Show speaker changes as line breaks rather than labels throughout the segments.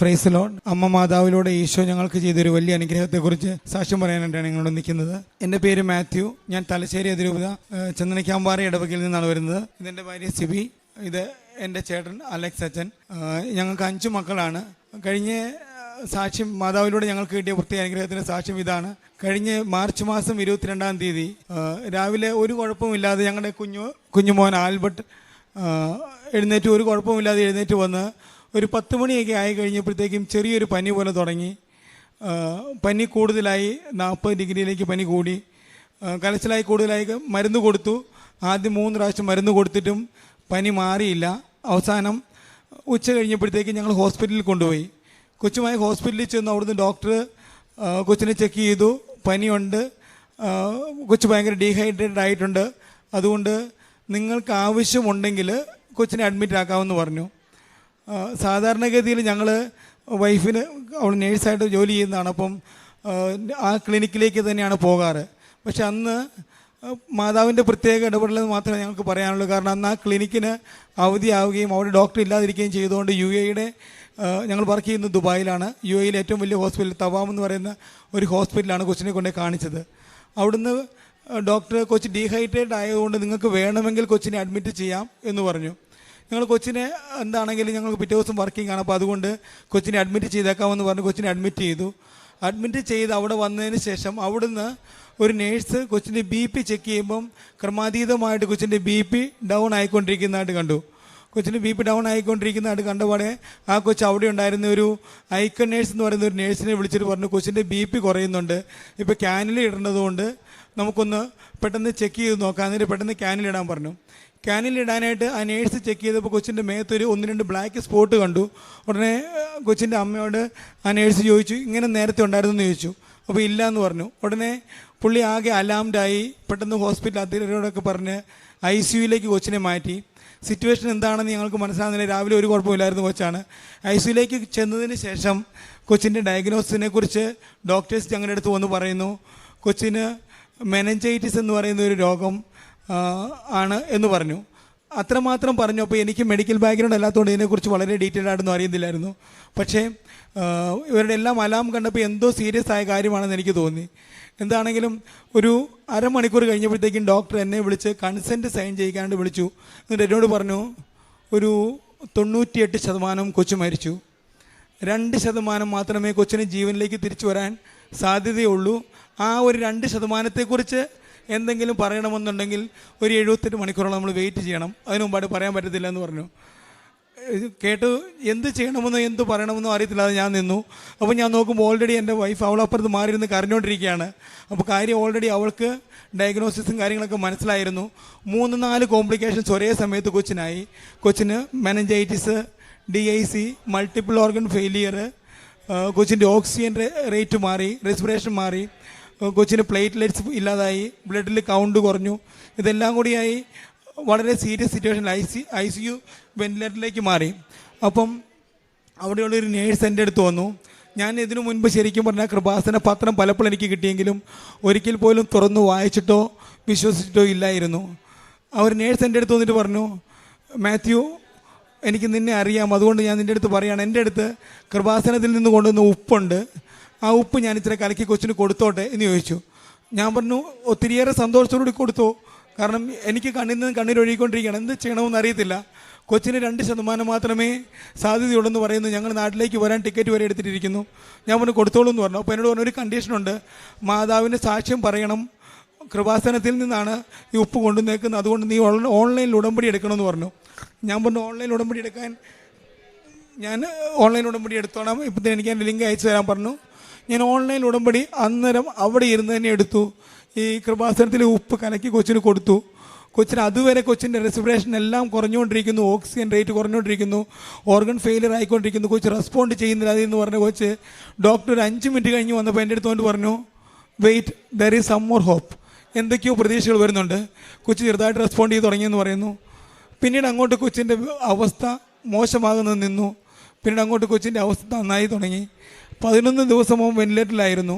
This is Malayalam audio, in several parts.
പ്രൈസ് ലോഡ് അമ്മ മാതാവിലൂടെ ഈശോ ഞങ്ങൾക്ക് ചെയ്തൊരു വലിയ അനുഗ്രഹത്തെക്കുറിച്ച് സാക്ഷ്യം പറയാനായിട്ടാണ് ഞങ്ങളോട് നിൽക്കുന്നത്. എന്റെ പേര് മാത്യു. ഞാൻ തലശ്ശേരി അതിരൂപത ചന്ദനക്കാമ്പാറ ഇടവകയിൽ നിന്നാണ് വരുന്നത്. ഇതെന്റെ ഭാര്യ സിബി. ഇത് എന്റെ ചേട്ടൻ അലക്സ് അച്ഛൻ. ഞങ്ങൾക്ക് അഞ്ചു മക്കളാണ്. കഴിഞ്ഞ സാക്ഷ്യം മാതാവിലൂടെ ഞങ്ങൾക്ക് കിട്ടിയ പ്രത്യേക അനുഗ്രഹത്തിന്റെ സാക്ഷ്യം ഇതാണ്. കഴിഞ്ഞ മാർച്ച് മാസം ഇരുപത്തിരണ്ടാം തീയതി രാവിലെ ഒരു കുഴപ്പമില്ലാതെ ഞങ്ങളുടെ കുഞ്ഞു കുഞ്ഞുമോൻ ആൽബർട്ട് എഴുന്നേറ്റ് ഒരു കുഴപ്പമില്ലാതെ എഴുന്നേറ്റ് വന്ന് ഒരു പത്ത് മണിയൊക്കെ ആയി കഴിഞ്ഞപ്പോഴത്തേക്കും ചെറിയൊരു പനി പോലെ തുടങ്ങി. പനി കൂടുതലായി നാൽപ്പത് ഡിഗ്രിയിലേക്ക് പനി കൂടി. കലച്ചിലായി കൂടുതലായി മരുന്ന് കൊടുത്തു. ആദ്യം മൂന്ന് പ്രാവശ്യം മരുന്ന് കൊടുത്തിട്ടും പനി മാറിയില്ല. അവസാനം ഉച്ച കഴിഞ്ഞപ്പോഴത്തേക്കും ഞങ്ങൾ ഹോസ്പിറ്റലിൽ കൊണ്ടുപോയി. കൊച്ചുമായി ഹോസ്പിറ്റലിൽ ചെന്ന്. അവിടുന്ന് ഡോക്ടർ കൊച്ചിനെ ചെക്ക് ചെയ്തു. പനിയുണ്ട്. കൊച്ചു ഭയങ്കര ഡീഹൈഡ്രേറ്റഡ് ആയിട്ടുണ്ട്. അതുകൊണ്ട് നിങ്ങൾക്ക് ആവശ്യമുണ്ടെങ്കിൽ കൊച്ചിനെ അഡ്മിറ്റ് ആക്കാമെന്ന് പറഞ്ഞു. സാധാരണഗതിയിൽ ഞങ്ങൾ വൈഫിന് അവൾ നേഴ്സായിട്ട് ജോലി ചെയ്യുന്നതാണ്. അപ്പം ആ, ക്ലിനിക്കിലേക്ക് തന്നെയാണ് പോകാറ്. പക്ഷെ അന്ന് മാതാവിന്റെ പ്രത്യേക ഇടപെടലെന്ന് മാത്രമേ ഞങ്ങൾക്ക് പറയാനുള്ളൂ. കാരണം അന്ന് ആ ക്ലിനിക്കിന് അവധിയാവുകയും അവിടെ ഡോക്ടർ ഇല്ലാതിരിക്കുകയും ചെയ്തുകൊണ്ട് യു എയുടെ ഞങ്ങൾ വർക്ക് ചെയ്യുന്നത് ദുബായിലാണ്. യു എയിലെ ഏറ്റവും വലിയ ഹോസ്പിറ്റൽ തവാം എന്ന് പറയുന്ന ഒരു ഹോസ്പിറ്റലാണ് കൊച്ചിനെ കൊണ്ട് കാണിച്ചത്. അവിടുന്ന് ഡോക്ടർ കൊച്ചി ഡീഹൈഡ്രേറ്റ് ആയതുകൊണ്ട് നിങ്ങൾക്ക് വേണമെങ്കിൽ കൊച്ചിനെ അഡ്മിറ്റ് ചെയ്യാം എന്ന് പറഞ്ഞു. ഞങ്ങൾ കൊച്ചിനെ എന്താണെങ്കിലും ഞങ്ങൾക്ക് പിറ്റേ ദിവസം വർക്കിംഗ് ആണ്. അപ്പോൾ അതുകൊണ്ട് കൊച്ചിനെ അഡ്മിറ്റ് ചെയ്തേക്കാമെന്ന് പറഞ്ഞ് കൊച്ചിനെ അഡ്മിറ്റ് ചെയ്തു. അഡ്മിറ്റ് ചെയ്ത് അവിടെ വന്നതിന് ശേഷം അവിടുന്ന് ഒരു നേഴ്സ് കൊച്ചിന്റെ ബി പി ചെക്ക് ചെയ്യുമ്പം ക്രമാതീതമായിട്ട് കൊച്ചിന്റെ ബി പി ഡൗൺ ആയിക്കൊണ്ടിരിക്കുന്നതായിട്ട് കണ്ടു. കൊച്ചിന് ബി പി ഡൗൺ ആയിക്കൊണ്ടിരിക്കുന്നതായിട്ട് കണ്ടപാടെ ആ കൊച്ച് അവിടെ ഉണ്ടായിരുന്ന ഒരു ഐക്കൺ നേഴ്സ് എന്ന് പറയുന്ന ഒരു നേഴ്സിനെ വിളിച്ചിട്ട് പറഞ്ഞു കൊച്ചിന്റെ ബി പി കുറയുന്നുണ്ട്. ഇപ്പോൾ ക്യാനിൽ ഇടേണ്ടതുകൊണ്ട് നമുക്കൊന്ന് പെട്ടെന്ന് ചെക്ക് ചെയ്ത് നോക്കാം. എന്നിട്ട് പെട്ടെന്ന് ക്യാനിൽ ഇടാൻ പറഞ്ഞു. ക്യാനിൽ ഇടാനായിട്ട് ആ നേഴ്സ് ചെക്ക് ചെയ്തപ്പോൾ കൊച്ചിന്റെ മേത്തൊരു ഒന്ന് രണ്ട് ബ്ലാക്ക് സ്പോട്ട് കണ്ടു. ഉടനെ കൊച്ചിന്റെ അമ്മയോട് ആ നേഴ്സ് ചോദിച്ചു ഇങ്ങനെ നേരത്തെ ഉണ്ടായിരുന്നു? എന്ന് ചോദിച്ചു. അപ്പോൾ ഇല്ല എന്ന് പറഞ്ഞു. ഉടനെ പുള്ളി ആകെ അലാംഡായി പെട്ടെന്ന് ഹോസ്പിറ്റൽ അധികൃതരോടൊക്കെ പറഞ്ഞ് ഐ സിയുയിലേക്ക് കൊച്ചിനെ മാറ്റി. സിറ്റുവേഷൻ എന്താണെന്ന് ഞങ്ങൾക്ക് മനസ്സിലാകുന്നില്ല രാവിലെ ഒരു കുഴപ്പമില്ലായിരുന്നു കൊച്ചാണ്. ഐ സിയുയിലേക്ക് ചെന്നതിന് ശേഷം കൊച്ചിന്റെ ഡയഗ്നോസിനെ കുറിച്ച് ഡോക്ടേഴ്സ് ഞങ്ങളുടെ അടുത്ത് വന്ന് പറയുന്നു. കൊച്ചിന് മെനഞ്ചൈറ്റിസ് എന്ന് പറയുന്ന ഒരു രോഗം ആണ് എന്ന് പറഞ്ഞു. അത്രമാത്രം പറഞ്ഞു അപ്പോൾ എനിക്ക് മെഡിക്കൽ ബാക്ക്ഗ്രൗണ്ട് അല്ലാത്തതുകൊണ്ട് ഇതിനെക്കുറിച്ച് വളരെ ഡീറ്റെയിൽ ആയിട്ടൊന്നും അറിയുന്നില്ലായിരുന്നു പക്ഷേ ഇവരുടെ എല്ലാം അലാം കണ്ടപ്പോൾ എന്തോ സീരിയസ് ആയ കാര്യമാണെന്ന് എനിക്ക് തോന്നി. എന്താണെങ്കിലും ഒരു അരമണിക്കൂർ കഴിഞ്ഞപ്പോഴത്തേക്കും ഡോക്ടർ എന്നെ വിളിച്ച് കൺസെന്റ് സൈൻ ചെയ്യിക്കാണ്ട് വിളിച്ചു. എന്നിട്ട് എന്നോട് പറഞ്ഞു ഒരു തൊണ്ണൂറ്റിയെട്ട് ശതമാനം കൊച്ചു മരിച്ചു. രണ്ട് ശതമാനം മാത്രമേ കൊച്ചിന് ജീവനിലേക്ക് തിരിച്ചു വരാൻ സാധ്യതയുള്ളൂ. ആ ഒരു രണ്ട് ശതമാനത്തെക്കുറിച്ച് എന്തെങ്കിലും പറയണമെന്നുണ്ടെങ്കിൽ ഒരു എഴുപത്തെട്ട് മണിക്കൂറോളം നമ്മൾ വെയിറ്റ് ചെയ്യണം. അതിന് പറയാൻ പറ്റത്തില്ല എന്ന് പറഞ്ഞു. കേട്ട് എന്ത് ചെയ്യണമെന്നോ എന്ത് പറയണമെന്നോ അറിയത്തില്ലാതെ ഞാൻ നിന്നു. അപ്പോൾ ഞാൻ നോക്കുമ്പോൾ ഓൾറെഡി എന്റെ വൈഫ് അവളപ്പുറത്ത് മാറിയിരുന്ന് കരഞ്ഞുകൊണ്ടിരിക്കുകയാണ് അപ്പോൾ കാര്യം ഓൾറെഡി അവൾക്ക് ഡയഗ്നോസിസും കാര്യങ്ങളൊക്കെ മനസ്സിലായിരുന്നു. മൂന്ന് നാല് കോംപ്ലിക്കേഷൻസ് ഒരേ സമയത്ത് കൊച്ചിനായി. കൊച്ചിന് meningitis D I C multiple organ failure കൊച്ചിന്റെ ഓക്സിജൻ റേറ്റ് മാറി റെസ്പിറേഷൻ മാറി. കൊച്ചിന് പ്ലേറ്റ്ലെറ്റ്സ് ഇല്ലാതായി ബ്ലഡിൽ കൗണ്ട് കുറഞ്ഞു. ഇതെല്ലാം കൂടിയായി വളരെ serious situation I C I C U വെന്റിലേറ്ററിലേക്ക് മാറി. അപ്പം അവിടെയുള്ളൊരു നേഴ്സ് എന്റെ അടുത്ത് വന്നു. ഞാൻ ഇതിനു മുൻപ് ശരിക്കും പറഞ്ഞാൽ കൃപാസന പത്രം പലപ്പോഴും എനിക്ക് കിട്ടിയെങ്കിലും ഒരിക്കൽ പോലും തുറന്നു വായിച്ചിട്ടോ വിശ്വസിച്ചിട്ടോ ഇല്ലായിരുന്നു. അവർ നേഴ്സ് എന്റെ അടുത്ത് വന്നിട്ട് പറഞ്ഞു മാത്യു എനിക്ക് നിന്നെ അറിയാം. അതുകൊണ്ട് ഞാൻ നിന്റെ അടുത്ത് പറയുകയാണ് എന്റെ അടുത്ത് കൃപാസനത്തിൽ നിന്ന് കൊണ്ടുവന്ന ഉപ്പുണ്ട്. ആ ഉപ്പ് ഞാൻ ഇത്ര കലക്കി കൊച്ചിന് കൊടുത്തോട്ടെ എന്ന് ചോദിച്ചു. ഞാൻ പറഞ്ഞു ഒത്തിരിയേറെ സന്തോഷത്തോടുകൂടി കൊടുത്തു. കാരണം എനിക്ക് കണ്ണിൽ നിന്ന് കണ്ണീരൊഴുകിക്കൊണ്ടിരിക്കുകയാണ് എന്ത് ചെയ്യണമെന്ന് അറിയത്തില്ല. കൊച്ചിന് രണ്ട് ശതമാനം മാത്രമേ സാധ്യതയുള്ളെന്ന് പറയുന്നു. ഞങ്ങൾ നാട്ടിലേക്ക് വരാൻ ടിക്കറ്റ് വരെ എടുത്തിട്ടിരിക്കുന്നു. ഞാൻ പറഞ്ഞു കൊടുത്തോളൂ എന്ന് പറഞ്ഞു. അപ്പോൾ എന്നോട് പറഞ്ഞ ഒരു കണ്ടീഷനുണ്ട് മാതാവിന്റെ സാക്ഷ്യം പറയണം. കൃപാസനത്തിൽ നിന്നാണ് ഈ ഉപ്പ് കൊണ്ടുവന്നേക്കുന്നത്. അതുകൊണ്ട് നീ ഓൺലൈനിൽ ഉടമ്പടി എടുക്കണമെന്ന് പറഞ്ഞു. ഞാൻ പറഞ്ഞു ഓൺലൈൻ ഉടമ്പടി എടുക്കാൻ ഞാൻ ഓൺലൈൻ ഉടമ്പടി എടുത്തോളാം. ഇപ്പം എനിക്ക് എന്റെ ലിങ്ക് അയച്ചു തരാൻ പറഞ്ഞു. ഞാൻ ഓൺലൈൻ ഉടമ്പടി അന്നേരം അവിടെ ഇരുന്ന് തന്നെ എടുത്തു. ഈ കൃപാസനത്തിൽ ഉപ്പ് കലക്കി കൊച്ചിന് കൊടുത്തു. കൊച്ചിന് അതുവരെ കൊച്ചിന്റെ റെസ്പിറേഷൻ എല്ലാം കുറഞ്ഞുകൊണ്ടിരിക്കുന്നു. ഓക്സിജൻ റേറ്റ് കുറഞ്ഞുകൊണ്ടിരിക്കുന്നു. ഓർഗൻ ഫെയിലിയർ ആയിക്കൊണ്ടിരിക്കുന്നു. കൊച്ച് റെസ്പോണ്ട് ചെയ്യുന്നില്ല. അതെന്ന് പറഞ്ഞ കൊച്ച് ഡോക്ടർ ഒരു അഞ്ച് മിനിറ്റ് കഴിഞ്ഞ് വന്നപ്പോൾ എന്റെ അടുത്ത് കൊണ്ട് പറഞ്ഞു wait there is some more hope എന്തൊക്കെയോ പ്രതീക്ഷകൾ വരുന്നുണ്ട്. കൊച്ചു ചെറുതായിട്ട് റെസ്പോണ്ട് ചെയ്ത് തുടങ്ങിയെന്ന് പറയുന്നു. പിന്നീട് അങ്ങോട്ട് കൊച്ചിന്റെ അവസ്ഥ മോശമാകുന്നത് നിന്നു. പിന്നീട് അങ്ങോട്ട് കൊച്ചിന്റെ അവസ്ഥ നന്നായി തുടങ്ങി. പതിനൊന്ന് ദിവസം മുമ്പ് വെന്റിലേറ്ററിലായിരുന്നു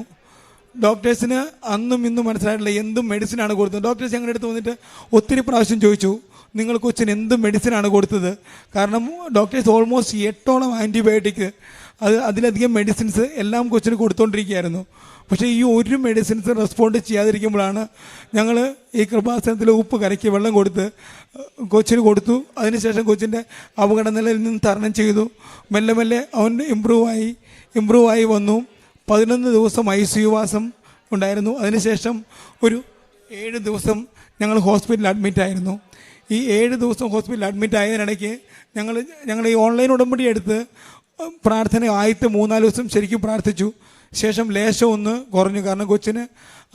ഡോക്ടേഴ്സിന് അന്നും ഇന്നും മനസ്സിലായിട്ടില്ല എന്തും മെഡിസിനാണ് കൊടുത്തത്. ഡോക്ടേഴ്സ് ഞങ്ങളുടെ അടുത്ത് വന്നിട്ട് ഒത്തിരി പ്രാവശ്യം ചോദിച്ചു നിങ്ങൾ കൊച്ചിന് എന്ത് മെഡിസിനാണ് കൊടുത്തത്? കാരണം ഡോക്ടേഴ്സ് ഓൾമോസ്റ്റ് എട്ടോളം ആന്റിബയോട്ടിക് അത് അതിലധികം മെഡിസിൻസ് എല്ലാം കൊച്ചിന് കൊടുത്തുകൊണ്ടിരിക്കുകയായിരുന്നു പക്ഷേ ഈ ഒരു മെഡിസിൻസ് റെസ്പോണ്ട് ചെയ്യാതിരിക്കുമ്പോഴാണ് ഞങ്ങൾ ഈ കൃപാസനത്തിൽ ഉപ്പ് കരയ്ക്ക് വെള്ളം കൊടുത്ത് കൊച്ചിന് കൊടുത്തു. അതിനുശേഷം കൊച്ചിന്റെ അപകടനിലയിൽ നിന്ന് തരണം ചെയ്തു. മെല്ലെ മെല്ലെ അവൻ ഇമ്പ്രൂവായി ഇമ്പ്രൂവായി വന്നു. പതിനൊന്ന് ദിവസം ഐ സി യു വാസം ഉണ്ടായിരുന്നു. അതിനുശേഷം ഒരു ഏഴ് ദിവസം ഞങ്ങൾ ഹോസ്പിറ്റലിൽ അഡ്മിറ്റ് ആയിരുന്നു. ഈ ഏഴ് ദിവസം ഹോസ്പിറ്റലിൽ അഡ്മിറ്റ് ആയതിനിടയ്ക്ക് ഞങ്ങൾ ഞങ്ങൾ ഈ ഓൺലൈൻ ഉടമ്പടി എടുത്ത് പ്രാർത്ഥന ആദ്യത്തെ മൂന്നാൽ ദിവസം ശരിക്കും പ്രാർത്ഥിച്ചു. ശേഷം ലേശം ഒന്ന് കുറഞ്ഞു. കാരണം കൊച്ചിന്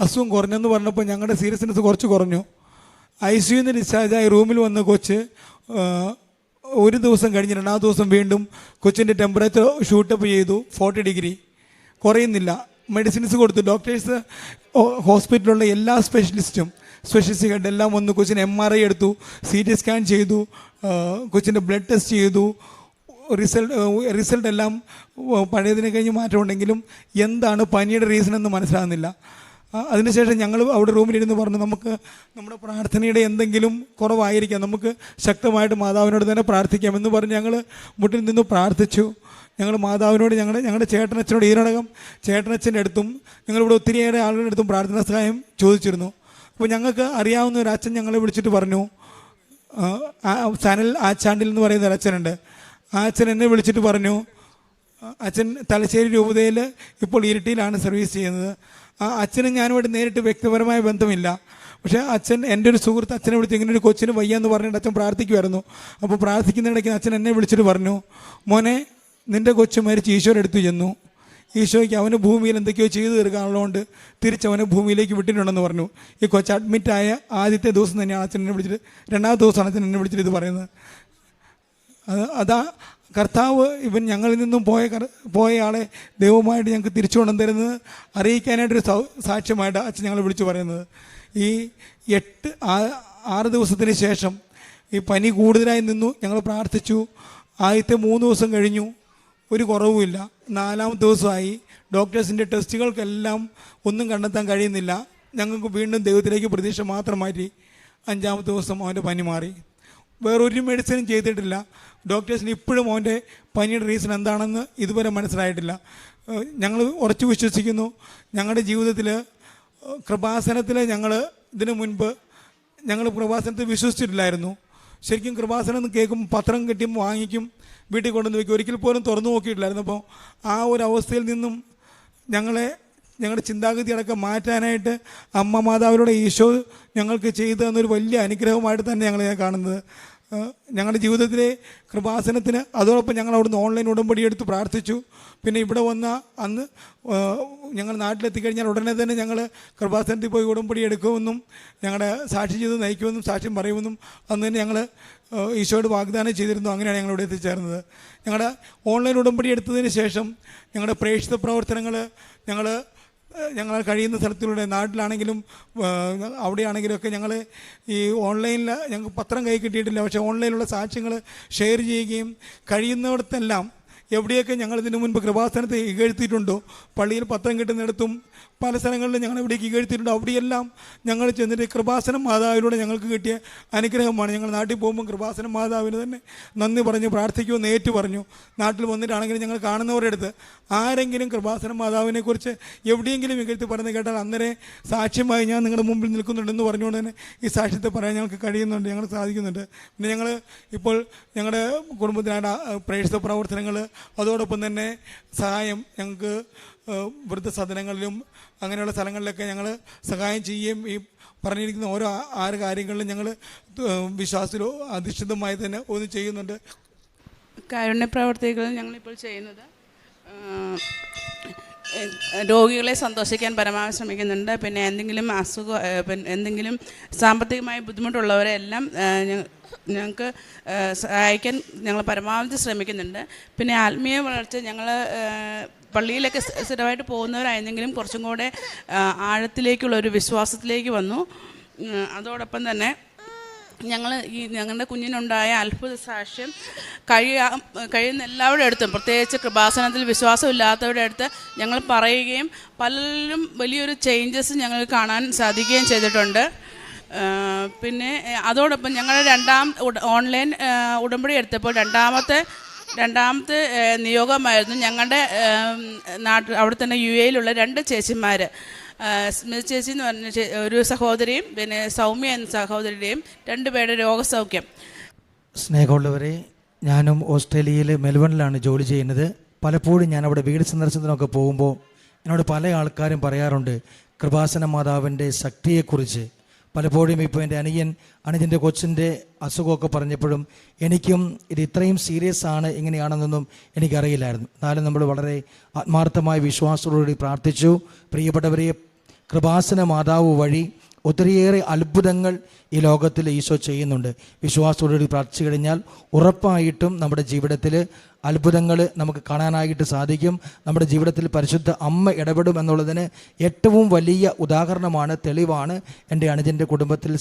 അസുഖം കുറഞ്ഞെന്ന് പറഞ്ഞപ്പോൾ ഞങ്ങളുടെ സീരിയസ്നെസ് കുറച്ച് കുറഞ്ഞു. ഐ സിയുന്ന് ഡിസ്ചാർജായി റൂമിൽ വന്ന കൊച്ച് ഒരു ദിവസം കഴിഞ്ഞ് രണ്ടാമത്തെ ദിവസം വീണ്ടും കൊച്ചിന്റെ ടെമ്പറേച്ചർ ഷൂട്ടപ്പ് ചെയ്തു. ഫോർട്ടി ഡിഗ്രി കുറയുന്നില്ല. മെഡിസിൻസ് കൊടുത്തു. ഡോക്ടേഴ്സ് ഹോസ്പിറ്റലിലുള്ള എല്ലാ സ്പെഷ്യലിസ്റ്റും സ്പെഷ്യലിസ്റ്റ് കണ്ട് എല്ലാം വന്ന് കൊച്ചിന് എം ആർ ഐ എടുത്തു. സി ടി സ്കാൻ ചെയ്തു. കൊച്ചിന്റെ ബ്ലഡ് ടെസ്റ്റ് ചെയ്തു. റിസൾട്ട് റിസൾട്ട് എല്ലാം പഴയതിനെ കഴിഞ്ഞ് മാറ്റമുണ്ടെങ്കിലും എന്താണ് പനിയുടെ റീസൺ എന്ന് മനസ്സിലാകുന്നില്ല. അതിനുശേഷം ഞങ്ങൾ അവിടെ റൂമിലിരുന്ന് പറഞ്ഞു നമുക്ക് നമ്മുടെ പ്രാർത്ഥനയുടെ എന്തെങ്കിലും കുറവായിരിക്കാം. നമുക്ക് ശക്തമായിട്ട് മാതാവിനോട് തന്നെ പ്രാർത്ഥിക്കാം. എന്ന് പറഞ്ഞ് ഞങ്ങൾ മുട്ടിൽ നിന്ന് പ്രാർത്ഥിച്ചു. ഞങ്ങൾ മാതാവിനോട് ഞങ്ങളുടെ ഞങ്ങളുടെ ചേട്ടനച്ഛനോട് ഇതിനോടകം ചേട്ടനച്ഛന്റെ അടുത്തും ഞങ്ങളിവിടെ ഒത്തിരിയേറെ ആളുകളുടെ അടുത്തും പ്രാർത്ഥനാ സഹായം ചോദിച്ചിരുന്നു. അപ്പോൾ ഞങ്ങൾക്ക് അറിയാവുന്ന ഒരു അച്ഛൻ ഞങ്ങളെ വിളിച്ചിട്ട് പറഞ്ഞു. സനൽ ആച്ചാണ്ടിൽ എന്ന് പറയുന്ന ഒരു അച്ഛനുണ്ട്. ആ അച്ഛൻ എന്നെ വിളിച്ചിട്ട് പറഞ്ഞു അച്ഛൻ തലശ്ശേരി രൂപതയിൽ ഇപ്പോൾ ഇരിട്ടിയിലാണ് സർവീസ് ചെയ്യുന്നത്. ആ അച്ഛനും ഞാനുമായിട്ട് നേരിട്ട് വ്യക്തിപരമായ ബന്ധമില്ല. പക്ഷേ അച്ഛൻ എന്റെ ഒരു സുഹൃത്ത് അച്ഛനെ വിളിച്ച് ഇങ്ങനെ ഒരു കൊച്ചിന് വയ്യാന്ന് പറഞ്ഞിട്ട് അച്ഛൻ പ്രാർത്ഥിക്കുമായിരുന്നു അപ്പോൾ പ്രാർത്ഥിക്കുന്നിടയ്ക്ക് അച്ഛൻ എന്നെ വിളിച്ചിട്ട് പറഞ്ഞു മോനെ നിന്റെ കൊച്ചു മരിച്ച് ഈശോയുടെ അടുത്ത് ചെന്നു. ഈശോയ്ക്ക് അവന് ഭൂമിയിൽ എന്തൊക്കെയോ ചെയ്തു തീർക്കാനുള്ളതുകൊണ്ട് തിരിച്ച് അവനെ ഭൂമിയിലേക്ക് വിട്ടിട്ടുണ്ടെന്ന് പറഞ്ഞു. ഈ കൊച്ച് അഡ്മിറ്റായ ആദ്യത്തെ ദിവസം തന്നെയാണ് അച്ഛൻ എന്നെ വിളിച്ചിട്ട് രണ്ടാമത്തെ ദിവസമാണ് അച്ഛൻ എന്നെ വിളിച്ചിട്ട് ഇത് പറയുന്നത്. അത് കർത്താവ് ഇവൻ ഞങ്ങളിൽ നിന്നും പോയ പോയ ദൈവമായിട്ട് ഞങ്ങൾക്ക് തിരിച്ചു കൊണ്ടുതരുന്നത് അറിയിക്കാനായിട്ടൊരു സൗ സാക്ഷ്യമായിട്ട് അച്ഛൻ ഞങ്ങൾ വിളിച്ചു പറയുന്നത്. ഈ എട്ട് ആറ് ദിവസത്തിന് ശേഷം ഈ പനി കൂടുതലായി നിന്നു. ഞങ്ങൾ പ്രാർത്ഥിച്ചു. ആദ്യത്തെ മൂന്ന് ദിവസം കഴിഞ്ഞു. ഒരു കുറവുമില്ല. നാലാമത്തെ ദിവസമായി. ഡോക്ടേഴ്സിന്റെ ടെസ്റ്റുകൾക്കെല്ലാം ഒന്നും കണ്ടെത്താൻ കഴിയുന്നില്ല. ഞങ്ങൾക്ക് വീണ്ടും ദൈവത്തിലേക്ക് പ്രതീക്ഷ മാത്രം മാറ്റി അഞ്ചാമത്തെ ദിവസം അവന്റെ പനി മാറി. വേറൊരു മെഡിസിനും ചെയ്തിട്ടില്ല. ഡോക്ടേഴ്സിന് ഇപ്പോഴും അവന്റെ പനിയുടെ റീസൺ എന്താണെന്ന് ഇതുവരെ മനസ്സിലായിട്ടില്ല. ഞങ്ങൾ ഉറച്ചു വിശ്വസിക്കുന്നു. ഞങ്ങളുടെ ജീവിതത്തിൽ കൃപാസനത്തിൽ ഞങ്ങൾ ഇതിനു മുൻപ് ഞങ്ങൾ കൃപാസനത്തിൽ വിശ്വസിച്ചിട്ടില്ലായിരുന്നു. ശരിക്കും കൃപാസനം എന്ന് കേൾക്കും പത്രം കിട്ടിയും വാങ്ങിക്കും വീട്ടിൽ കൊണ്ടുവന്ന് വയ്ക്കും ഒരിക്കൽ പോലും തുറന്നു നോക്കിയിട്ടില്ലായിരുന്നു. അപ്പോൾ ആ ഒരു അവസ്ഥയിൽ നിന്നും ഞങ്ങളെ ഞങ്ങളുടെ ചിന്താഗതി അടക്കം മാറ്റാനായിട്ട് അമ്മ മാതാവിലൂടെ ഈശോ ഞങ്ങൾക്ക് ചെയ്തു തന്നൊരു വലിയ അനുഗ്രഹമായിട്ട് തന്നെ ഞങ്ങൾ കാണുന്നത്. ഏഹ് ഞങ്ങളുടെ ജീവിതത്തിലെ കൃപാസനത്തിന് അതോടൊപ്പം ഞങ്ങൾ അവിടുന്ന് ഓൺലൈൻ ഉടമ്പടി എടുത്ത് പ്രാർത്ഥിച്ചു. പിന്നെ ഇവിടെ വന്ന അന്ന് ഞങ്ങൾ നാട്ടിലെത്തിക്കഴിഞ്ഞാൽ ഉടനെ തന്നെ ഞങ്ങൾ കൃപാസനത്തിൽ പോയി ഉടമ്പടി എടുക്കുമെന്നും ഞങ്ങളുടെ സാക്ഷി ചെയ്ത് നയിക്കുമെന്നും സാക്ഷ്യം പറയുമെന്നും അന്ന് തന്നെ ഞങ്ങൾ ഈശോയോട് വാഗ്ദാനം ചെയ്തിരുന്നു. അങ്ങനെയാണ് ഞങ്ങൾ ഇവിടെ എത്തിച്ചേർന്നത്. ഞങ്ങളുടെ ഓൺലൈൻ ഉടമ്പടി എടുത്തതിന് ശേഷം ഞങ്ങളുടെ പ്രേക്ഷിത പ്രവർത്തനങ്ങൾ ഞങ്ങൾ ഞങ്ങൾ കഴിയുന്ന സ്ഥലത്തിലൂടെ നാട്ടിലാണെങ്കിലും അവിടെയാണെങ്കിലും ഒക്കെ ഞങ്ങൾ ഈ ഓൺലൈനിൽ ഞങ്ങൾക്ക് പത്രം കൈ കിട്ടിയിട്ടില്ല. പക്ഷേ ഓൺലൈനിലുള്ള സാക്ഷ്യങ്ങൾ ഷെയർ ചെയ്യുകയും കഴിയുന്നിടത്തെല്ലാം എവിടെയൊക്കെ ഞങ്ങൾ ഇതിനു മുൻപ് കൃപാസനത്തെ ഇകഴ്ത്തിയിട്ടുണ്ടോ പള്ളിയിൽ പത്രം കിട്ടുന്നിടത്തും പല സ്ഥലങ്ങളിലും ഞങ്ങൾ എവിടേക്ക് ഇകഴ്ത്തിയിട്ടുണ്ടോ അവിടെയെല്ലാം ഞങ്ങൾ ചെന്നിട്ട് കൃപാസന മാതാവിലൂടെ ഞങ്ങൾക്ക് കിട്ടിയ അനുഗ്രഹമാണ്. ഞങ്ങൾ നാട്ടിൽ പോകുമ്പോൾ കൃപാസന മാതാവിന് തന്നെ നന്ദി പറഞ്ഞു പ്രാർത്ഥിക്കുമെന്ന് ഏറ്റു പറഞ്ഞു. നാട്ടിൽ വന്നിട്ടാണെങ്കിലും ഞങ്ങൾ കാണുന്നവരുടെ അടുത്ത് ആരെങ്കിലും കൃപാസന മാതാവിനെക്കുറിച്ച് എവിടെയെങ്കിലും ഇകഴ്ത്തി പറഞ്ഞ് കേട്ടാൽ അന്നേരം സാക്ഷ്യമായി ഞാൻ നിങ്ങളുടെ മുമ്പിൽ നിൽക്കുന്നുണ്ടെന്ന് പറഞ്ഞുകൊണ്ട് തന്നെ ഈ സാക്ഷ്യത്തെ പറയാൻ ഞങ്ങൾക്ക് കഴിയുന്നുണ്ട് ഞങ്ങൾ സാധിക്കുന്നുണ്ട്. പിന്നെ ഞങ്ങൾ ഇപ്പോൾ ഞങ്ങളുടെ കുടുംബത്തിനായിട്ട് പ്രേക്ഷിത പ്രവർത്തനങ്ങൾ അതോടൊപ്പം തന്നെ സഹായം ഞങ്ങൾക്ക് വൃദ്ധസദനങ്ങളിലും അങ്ങനെയുള്ള സ്ഥലങ്ങളിലൊക്കെ ഞങ്ങൾ സഹായം ചെയ്യുകയും ഈ പറഞ്ഞിരിക്കുന്ന ഓരോ ആറ് കാര്യങ്ങളിലും ഞങ്ങൾ വിശ്വാസത്തിലോ അധിഷ്ഠിതമായി തന്നെ ഒന്ന് ചെയ്യുന്നുണ്ട്.
കാരുണ്യ പ്രവർത്തികൾ ഞങ്ങളിപ്പോൾ ചെയ്യുന്നത് രോഗികളെ സന്തോഷിക്കാൻ പരമാവധി ശ്രമിക്കുന്നുണ്ട്. പിന്നെ എന്തെങ്കിലും അസുഖം പിന്നെ എന്തെങ്കിലും സാമ്പത്തികമായി ബുദ്ധിമുട്ടുള്ളവരെ എല്ലാം ഞങ്ങൾക്ക് സഹായിക്കാൻ ഞങ്ങൾ പരമാവധി ശ്രമിക്കുന്നുണ്ട്. പിന്നെ ആത്മീയ വളർച്ച ഞങ്ങൾ പള്ളിയിലൊക്കെ സ്ഥിരമായിട്ട് പോകുന്നവരായിരുന്നെങ്കിലും കുറച്ചും കൂടെ ആഴത്തിലേക്കുള്ള ഒരു വിശ്വാസത്തിലേക്ക് വന്നു. അതോടൊപ്പം തന്നെ ഞങ്ങൾ ഈ ഞങ്ങളുടെ കുഞ്ഞിനുണ്ടായ അത്ഭുത സാക്ഷ്യം കഴിയാ കഴിയുന്ന എല്ലാവരുടെ അടുത്തും പ്രത്യേകിച്ച് കൃപാസനത്തിൽ വിശ്വാസമില്ലാത്തവരുടെ അടുത്ത് ഞങ്ങൾ പറയുകയും പലരും വലിയൊരു ചേഞ്ചസ് ഞങ്ങൾ കാണാൻ സാധിക്കുകയും ചെയ്തിട്ടുണ്ട്. പിന്നെ അതോടൊപ്പം ഞങ്ങൾ രണ്ടാം ഓൺലൈൻ ഉടമ്പടി എടുത്തപ്പോൾ രണ്ടാമത്തെ രണ്ടാമത്തെ നിയോഗമായിരുന്നു ഞങ്ങളുടെ നാട്ടിൽ അവിടെ തന്നെ യു എയിലുള്ള രണ്ട് ചേച്ചിമാർ സ്മിത് ചേച്ചി എന്ന് പറഞ്ഞ ഒരു സഹോദരിയും പിന്നെ സൗമ്യ എന്ന സഹോദരിയുടെയും രണ്ടുപേരുടെ രോഗസൗഖ്യം.
സ്നേഹമുള്ളവരെ ഞാനും ഓസ്ട്രേലിയയിൽ മെൽബണിലാണ് ജോലി ചെയ്യുന്നത്. പലപ്പോഴും ഞാൻ അവിടെ വീട് സന്ദർശനത്തിനൊക്കെ പോകുമ്പോൾ എന്നോട് പല ആൾക്കാരും പറയാറുണ്ട് കൃപാസന മാതാവിന്റെ ശക്തിയെക്കുറിച്ച്. പലപ്പോഴും ഇപ്പോൾ എന്റെ അനിയൻ അനുജന്റെ കൊച്ചിന്റെ അസുഖമൊക്കെ പറഞ്ഞപ്പോഴും എനിക്കും ഇത് ഇത്രയും സീരിയസ് ആണ് എങ്ങനെയാണെന്നൊന്നും എനിക്കറിയില്ലായിരുന്നു. എന്നാലും നമ്മൾ വളരെ ആത്മാർത്ഥമായ വിശ്വാസത്തോടുകൂടി പ്രാർത്ഥിച്ചു. പ്രിയപ്പെട്ടവരെ കൃപാസന മാതാവ് വഴി ഒത്തിരിയേറെ അത്ഭുതങ്ങൾ ഈ ലോകത്തിൽ ഈശോ ചെയ്യുന്നുണ്ട്. വിശ്വാസത്തോടുകൂടി പ്രാർത്ഥിച്ചു കഴിഞ്ഞാൽ ഉറപ്പായിട്ടും നമ്മുടെ ജീവിതത്തിൽ അത്ഭുതങ്ങൾ നമുക്ക് കാണാനായിട്ട് സാധിക്കും. നമ്മുടെ ജീവിതത്തിൽ പരിശുദ്ധ അമ്മ ഇടപെടും എന്നുള്ളതിന് ഏറ്റവും വലിയ ഉദാഹരണമാണ് തെളിവാണ് എന്റെ അനുജന്റെ കുടുംബത്തിൽ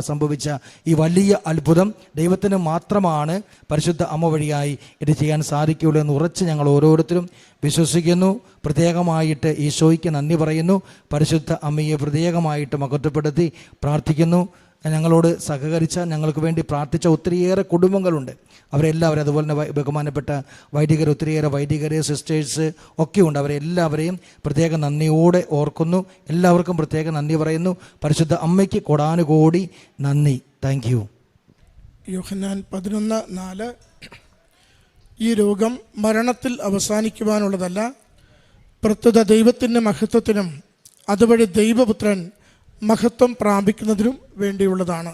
സംഭവിച്ച ഈ വലിയ അത്ഭുതം. ദൈവത്തിന് മാത്രമാണ് പരിശുദ്ധ അമ്മ വഴിയായി ഇത് ചെയ്യാൻ സാധിക്കുകയുള്ളൂ എന്ന് ഉറച്ച് ഞങ്ങൾ ഓരോരുത്തരും വിശ്വസിക്കുന്നു. പ്രത്യേകമായിട്ട് ഈശോയ്ക്ക് നന്ദി പറയുന്നു. പരിശുദ്ധ അമ്മയെ പ്രത്യേകമായിട്ട് മഹത്വപ്പെടുത്തി പ്രാർത്ഥിക്കുന്നു. ഞങ്ങളോട് സഹകരിച്ച ഞങ്ങൾക്ക് വേണ്ടി പ്രാർത്ഥിച്ച ഒത്തിരിയേറെ കുടുംബങ്ങളുണ്ട്. അവരെല്ലാവരും അതുപോലെ തന്നെ ബഹുമാനപ്പെട്ട വൈദികർ ഒത്തിരിയേറെ വൈദികർ സിസ്റ്റേഴ്സ് ഒക്കെയുണ്ട് അവരെല്ലാവരെയും പ്രത്യേക നന്ദിയോടെ ഓർക്കുന്നു. എല്ലാവർക്കും പ്രത്യേക നന്ദി പറയുന്നു. പരിശുദ്ധ അമ്മയ്ക്ക് കൊടാനുകൂടി നന്ദി. താങ്ക് യു
യോഹന്നാൻ പതിനൊന്ന് നാല്. ഈ രോഗം മരണത്തിൽ അവസാനിക്കുവാനുള്ളതല്ല പ്രത്യുത ദൈവത്തിന്റെ മഹത്വത്തിനും അതുവഴി ദൈവപുത്രൻ മഹത്വം പ്രാപിക്കുന്നതിനും വേണ്ടിയുള്ളതാണ്.